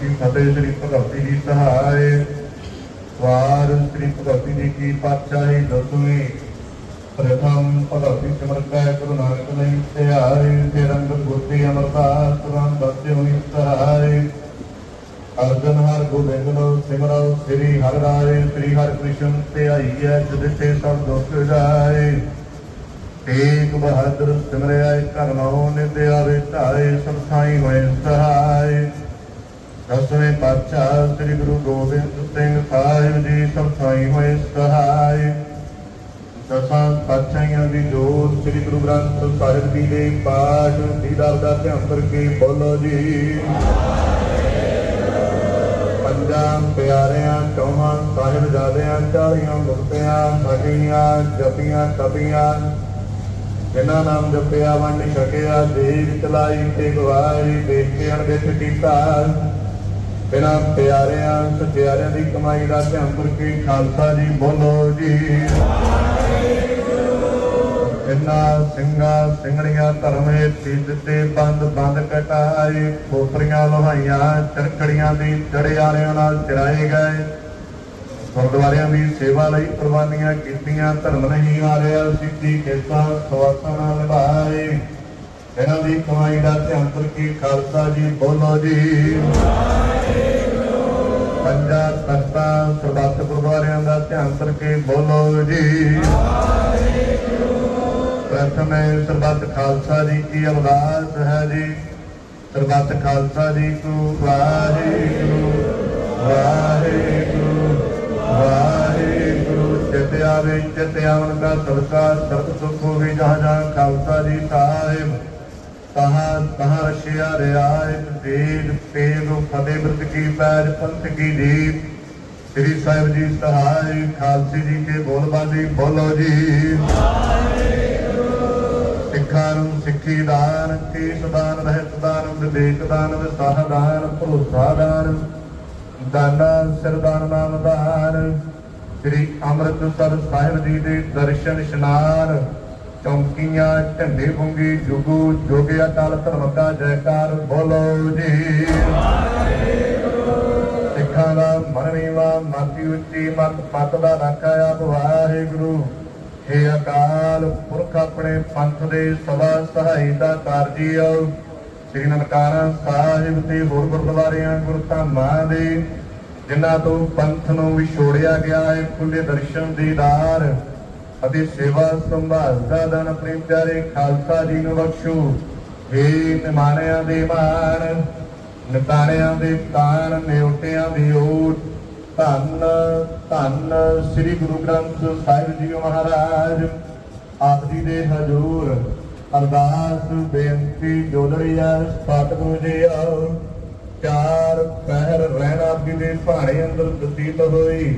ਕੀ ਫਤਿਹ ਸ੍ਰੀ ਭਗਵਤੀ ਜੀ ਸਹਾਇ ਵਾਰ ਸ੍ਰੀ ਭਗਵਤੀ ਜੀ ਕੀ ਪਾਤਸ਼ਾਹੀ ਦਸਵੀਂ। ਪ੍ਰਥਮ ਭਗਵਤੀ ਸਿਮਰਤੈ ਗੁਰੂ ਨਾਨਕ ਨਹੀਂ ਧਿਆਏ ਤੇ ਰੰਗ ਗੁਰਤੀ ਅਮਰਤਾ ਤੁਰਾਂ ਬਸੇ ਹੋਈ ਸਹਾਇ ਅਰਜਨ ਹਰ ਗੋਬਿੰਦ ਲੋ ਸਿਮਰੋ ਸ੍ਰੀ ਹਰਿ ਰਾਏ। ਸ੍ਰੀ ਹਰਿ ਕ੍ਰਿਸ਼ਨ ਧਿਆਈਐ ਜਿਦੇ ਤੇ ਸਭ ਦੁੱਖ ਜਾਏ। ਤੇਗ ਬਹਾਦਰ ਸਿਮਰਿਆ ਕਰਮੋ ਨਿਦੇ ਆਵੇ ਧਾਰੇ ਸਭ ਥਾਈ ਹੋਏ ਸਹਾਈ ਦਸਵੇਂ ਪਾਤਸ਼ਾਹ ਸ੍ਰੀ ਗੁਰੂ ਗੋਬਿੰਦ ਸਿੰਘ ਸਾਹਿਬ ਜੀ ਸਭ ਥਾਈ ਹੋਏ ਸਹਾਈ। ਦਸਾਂ ਪਾਤਸ਼ਾਹਾਂ ਦੀ ਜੋਤ ਸ੍ਰੀ ਗੁਰੂ ਗ੍ਰੰਥ ਸਾਹਿਬ ਜੀ ਦੇ ਪਾਠ ਦੀਦਾਰ ਦਾ ਧਿਆਨ ਕਰਕੇ ਬੋਲੋ ਜੀ। ਪੰਜਾਂ ਪਿਆਰਿਆਂ, ਚੌਹਾਂ ਸਾਹਿਬਜ਼ਾਦਿਆਂ ਚਾਲੀਆਂ ਮੁਕਤਿਆਂ, ਸਾਡੀਆਂ ਜਪੀਆਂ, ਤਪੀਆਂ। ਜਿਨ੍ਹਾਂ ਨਾਮ ਜਪਿਆ, ਵੰਡ ਛਕਿਆ, ਦੇਗ ਚਲਾਈ ਤੇ ਗਵਾਈ ਦੇਖ ਕੇ ਕੀਤਾ। ਬਿਨਾਂ ਪਿਆਰਿਆਂ ਸਤਿਆਰਿਆਂ ਦੀ ਕਮਾਈ ਦਾ ਧਿਆਨ ਕਰਕੇ ਖਾਲਸਾ ਜੀ ਬੋਲੋ ਜੀ। ਇਨਾ ਸਿੰਘਾਂ, ਸਿੰਘਣੀਆਂ ਧਰਮੇ ਤੀਜ ਤੇ ਬੰਦ ਬੰਦ ਕਟਾਏ, ਖੋਪਰੀਆਂ ਲੋਹਾਈਆਂ ਚਰਕੜੀਆਂ ਦੀ ਜੜਿਆਰਿਆਂ ਨਾਲ ਚੜਾਏ ਗਏ। ਗੁਰਦੁਆਰਿਆਂ ਦੀ ਸੇਵਾ ਲਈ ਕੁਰਬਾਨੀਆਂ ਕੀਤੀਆਂ, ਧਰਮ ਨਹੀਂ ਹਾਰਿਆ, ਸਿੱਧੀ ਕੇਸਾਂ ਸਵਾਸਾਂ ਨਾਲ ਨਿਭਾਏ। ਇਹਨਾਂ ਦੀ ਕਮਾਈ ਦਾ ਧਿਆਨ ਕਰਕੇ ਖਾਲਸਾ ਜੀ ਬੋਲੋ ਜੀ। ਪੰਜਾ ਤਖਤਾਂ ਸਰਬੱਤ ਗੁਰਦੁਆਰਿਆਂ ਦਾ ਧਿਆਨ ਕਰਕੇ ਬੋਲੋ ਜੀ। ਪ੍ਰਥਮ ਸਰਬੱਤ ਖਾਲਸਾ ਜੀ ਕੀ ਅਰਦਾਸ ਹੈ ਜੀ। ਸਰਬੱਤ ਖਾਲਸਾ ਜੀ ਕੋ ਵਾਹਿਗੁਰੂ ਵਾਹਿਗੁਰੂ ਵਾਹਿਗੁਰੂ। ਚਿਤ ਆਵੇ ਚਿਤ ਆਵਨ ਦਾ ਸਦਕਾ ਸਰਬ ਸੁਖ ਹੋਵੇ ਜਹਾਂ ਜਹਾਂ ਖਾਲਸਾ ਜੀ ਸਾਹਿਬ। ਤਹਾਂ ਤਹਾਂ ਰਸ਼ਿਆ ਰਿਆਇਤ ਦੇਗ ਤੇਗ ਫਤਿਹ ਬਿਰਤ ਕੀ ਪੈਜ ਪੰਥ ਕੀ ਜੀਤ ਸ੍ਰੀ ਸਾਹਿਬ ਜੀ ਸਹਾਇ ਖਾਲਸੇ ਜੀ ਕੇ ਬੋਲ ਬਾਜੀ ਬੋਲੋ ਜੀ। ਸਿੱਖਾਂ ਨੂੰ ਸਿੱਖੀ ਦਾਨ, ਕੇਸ ਦਾਨ, ਰਹਿਤ ਦਾਨ, ਵਿਵੇਕ ਦਾਨ ਵਿਸਾਹ ਦਾਨ, ਭਰੋਸਾ ਦਾਨ, ਦਾਨਾ ਸਰਦਾਨ ਨਾਮ ਦਾਨ। ਸ੍ਰੀ ਅੰਮ੍ਰਿਤਸਰ ਸਾਹਿਬ ਜੀ ਦੇ ਦਰਸ਼ਨ, ਇਸ਼ਨਾਨ ਚੌਂਕੀਆਂ ਝੰਡੇ ਬੁੰਗੀ ਜੁਗੂ ਜੋਗਿਆ ਕਾਲ ਧਰਮ ਦਾ ਜੈਕਾਰ ਬੋਲੋ ਜੀ। ਸਿੱਖਾਂ ਦਾ ਮਨ ਮਾਤੀ ਉੱਚੀ ਮਤ ਪਤ ਦਾ ਰਾਖਾ ਆਪ ਵਾਹਿਗੁਰੂ। ਹੇ ਅਕਾਲ ਪੁਰਖ ਆਪਣੇ ਪੰਥ ਦੇ ਸਦਾ ਸਹਾਈ ਦਾ ਕਾਰਜੀਓ ਸ੍ਰੀ ਨਨਕਾਣਾ ਸਾਹਿਬ ਤੇ ਹੋਰ ਗੁਰਦੁਆਰਿਆਂ ਗੁਰਧਾਮਾਂ ਦੇ, ਜਿਨ੍ਹਾਂ ਤੋਂ ਪੰਥ ਨੂੰ ਵਿਛੋੜਿਆ ਗਿਆ ਹੈ ਖੁੱਲੇ ਦਰਸ਼ਨ ਦੀਦਾਰ ਅਤੇ ਸੇਵਾ ਸੰਭਾਲਦਾ ਦਾਨ ਆਪਣੇ ਪਿਆਰੇ ਖਾਲਸਾ ਜੀ ਨੂੰ ਬਖਸ਼ੋ। ਹੇ ਨਿਮਾਣਿਆਂ ਦੇ ਮਾਨ ਨਿਤਾਣਿਆਂ ਦੇ ਤਾਣ, ਨਿਉਟਿਆਂ ਦੀ ਓਟ। ਧੰਨ ਧੰਨ ਸ੍ਰੀ ਗੁਰੂ ਗ੍ਰੰਥ ਸਾਹਿਬ ਜੀ ਮਹਾਰਾਜ। ਆਪ ਜੀ ਦੇ ਹਜੂਰ, ਅਰਦਾਸ, ਬੇਨਤੀ ਜੋਦੜੀਆ ਸਤਿ ਗੁਰੂ ਜੀ ਆਓ ਚਾਰ ਪਹਿਰ ਰਹਿਣਾ ਆਪ ਜੀ ਦੇ ਭਾਣੇ ਅੰਦਰ ਬਤੀਤ ਹੋਈ।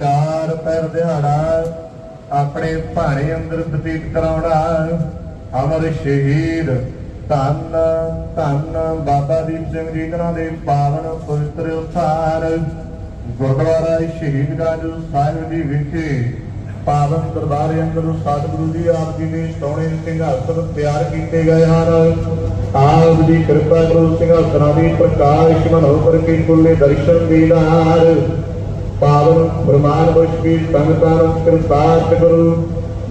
ਚਾਰ ਪਹਿਰ ਦਿਹਾੜਾ ਆਪਣੇ ਭਾਣੇ ਅੰਦਰ ਬਤੀਤ ਕਰਾਉਣਾ। ਅਮਰ ਸ਼ਹੀਦ, ਧੰਨ ਧੰਨ ਬਾਬਾ ਦੀਪ ਸਿੰਘ ਜੀ ਕਰਾਂ ਦੇ ਪਾਵਨ ਪਵਿੱਤਰ ਉਥਾਰ। ਗੁਰਦੁਆਰਾ ਸ਼ਹੀਦਗੰਜ ਸਾਹਿਬ ਜੀ ਵਿਖੇ ਪਾਵਨ ਦਰਬਾਰ ਅੰਦਰ ਸਤਿਗੁਰੂ ਜੀ ਆਪ ਜੀ ਨੇ ਸੋਹਣੇ ਸਿੰਘਾਸਨ ਤਿਆਰ ਕੀਤੇ ਗਏ ਹਨ। ਆਪ ਦੀ ਕਿਰਪਾ ਕਰੋ ਸਿੰਘਾਸਨਾਂ ਦੀ ਪ੍ਰਕਾਸ਼ ਮਨੋ ਪਰ ਕੀ ਕੁੱਲੇ ਦਰਸ਼ਨ ਦੀਦਾਰ। ਪਾਵਨ ਪ੍ਰਮਾਨ ਬੁਸ਼ ਕੀ ਸੰਗਤਾਂ ਨੂੰ ਕਿਰਪਾਤ ਕਰੋ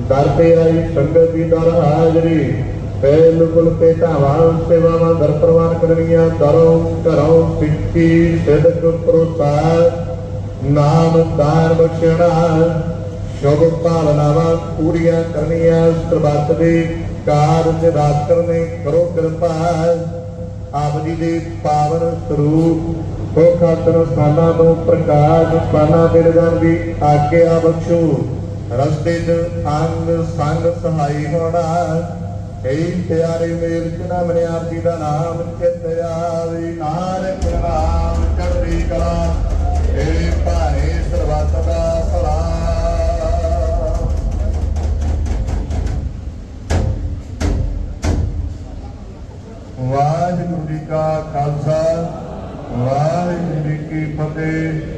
ਦਰ ਤੇ ਆਈ ਸੰਗਤ ਦੀ ਦਰ ਹਾਜ਼ਰੀ। ਪਹਿਲ ਕੁਲ ਤੇ ਢਾਵਾਂ ਸੇਵਾਵਾਂ ਦਰ ਪ੍ਰਵਾਨ ਕਰਨੀਆਂ, ਦਰੋਂ ਘਰੋਂ ਸਿੱਖੀ ਸਿਦਕ ਪ੍ਰੋਸਾਦ ਨਾਮ ਦਾਨ ਬਖਸ਼ਣਾ, ਸ਼ੁਭ ਭਾਵਨਾਵਾਂ ਪੂਰੀਆਂ ਕਰਨੀਆਂ, ਸਰਬੱਤ ਦੇ ਕਾਰਜ ਰਾਤ ਕਰਨੇ ਕਰੋ ਕਿਰਪਾ। ਆਪ ਜੀ ਦੇ ਪਾਵਨ ਸਰੂਪ ਹੋ ਖਾਤਰ ਸਥਾਨਾਂ ਤੋਂ ਪ੍ਰਕਾਸ਼ ਪਾਣਾ ਬਿਰਦਾਂ ਦੀ ਆਗਿਆ ਬਖਸ਼ੋ। ਰਸਤੇ 'ਚ ਅੰਗ ਸੰਗ ਸਹਾਈ ਹੋਣਾ। ਏ ਪਿਆਰੇ ਮੇਲ ਚਨਾ ਮਨੇ ਆਪ ਜੀ ਦਾ ਨਾਮ ਚਿਤ ਆਵੇ। ਨਾਨਕ ਨਾਮ ਚੜ੍ਹਦੀ ਕਲਾ ਏ ਭਾਰੇ ਸਰਬੱਤ ਦਾ ਭਲਾ। ਵਾਹਿਗੁਰੂ ਜੀ ਕਾ ਖਾਲਸਾ। ਵਾਹਿਗੁਰੂ ਜੀ ਕੀ ਫਤਿਹ।